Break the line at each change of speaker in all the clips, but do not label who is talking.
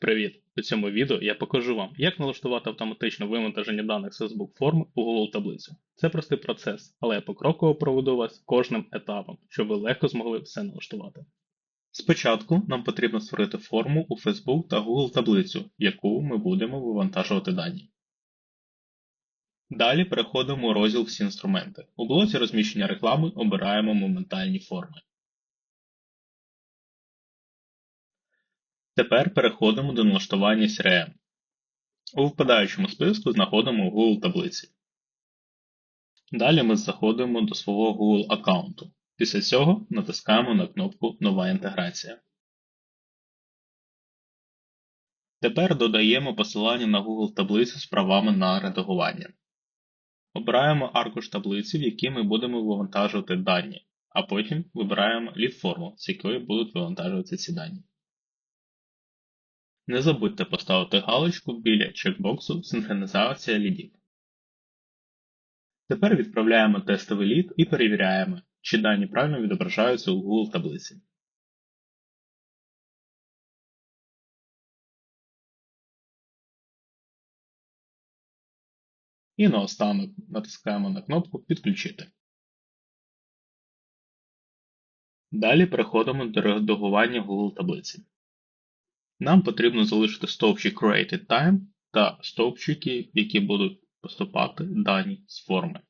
Привіт! У цьому відео я покажу вам, як налаштувати автоматичне вивантаження даних з Facebook форми у Google таблицю. Це простий процес, але я покроково проведу вас кожним етапом, щоб ви легко змогли все налаштувати. Спочатку нам потрібно створити форму у Facebook та Google таблицю, яку ми будемо вивантажувати дані. Далі переходимо у розділ Всі інструменти. У блоці розміщення реклами обираємо моментальні форми. Тепер переходимо до налаштування CRM. У впадаючому списку знаходимо Google таблиці. Далі ми заходимо до свого Google аккаунту. Після цього натискаємо на кнопку Нова інтеграція. Тепер додаємо посилання на Google таблицю з правами на редагування. Обираємо аркуш таблиці, в якій ми будемо вивантажувати дані, а потім вибираємо лід-форму, з якої будуть вивантажувати ці дані. Не забудьте поставити галочку біля чекбоксу Синхронізація лідів. Тепер відправляємо тестовий лід і перевіряємо, чи дані правильно відображаються у Google таблиці. І наостанок натискаємо на кнопку Підключити. Далі переходимо до редагування Google таблиці. Нам потрібно залишити стовпчик Created Time та стовпчики, в які будуть поступати дані з форми.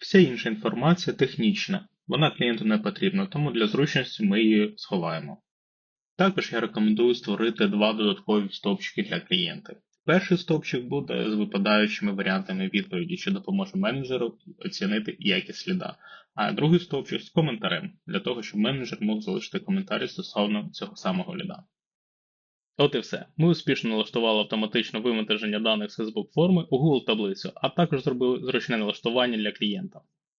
Вся інша інформація технічна, вона клієнту не потрібна, тому для зручності ми її сховаємо. Також я рекомендую створити два додаткові стовпчики для клієнта. Перший стовпчик буде з випадаючими варіантами відповіді, що допоможе менеджеру оцінити якість сліда, а другий стовпчик з коментарем, для того, щоб менеджер мог залишити коментарі стосовно цього самого ліда. От і все. Ми успішно налаштували автоматичне вивантаження даних з Facebook форми у Google таблицю, а також зробили зручне налаштування для клієнта.